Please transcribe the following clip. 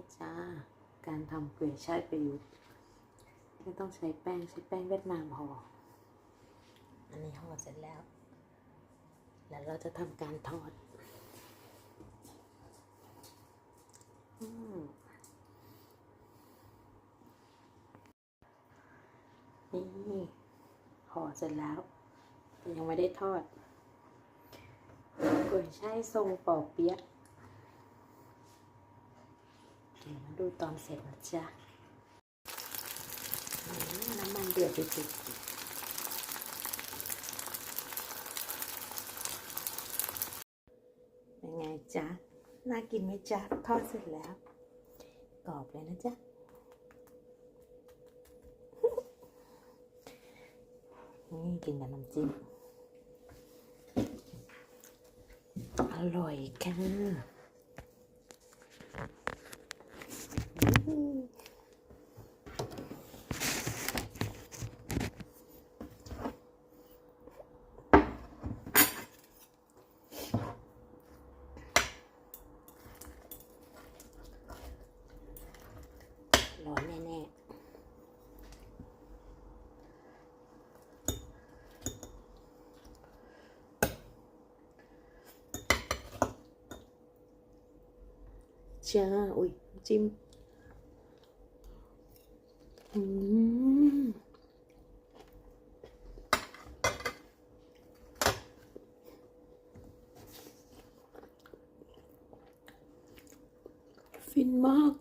นี่จ้า การทำกุยช่ายประยุกต์ไม่ต้องใช้แป้งใช้แป้งเวียดนามห่อ อันนี้ห่อเสร็จแล้ว แล้วเราจะทำการทอด อืมนี่ห่อเสร็จแล้วแต่ยังไม่ได้ทอดกุยช่ายทรงปอเปี๊ยะ เดี๋ยวมาดูตอนเสร็จนะจ๊ะน้ำมันเดือดจุดๆเป็นไงจ๊ะ น่ากินไหมจ๊ะ ทอดเสร็จแล้ว กรอบเลยนะจ๊ะนี่กินกับน้ำจิ้มอร่อยค่ะ ร้อนแน่ ๆจ้าอุ้ยจิ้มอืมฟินมาก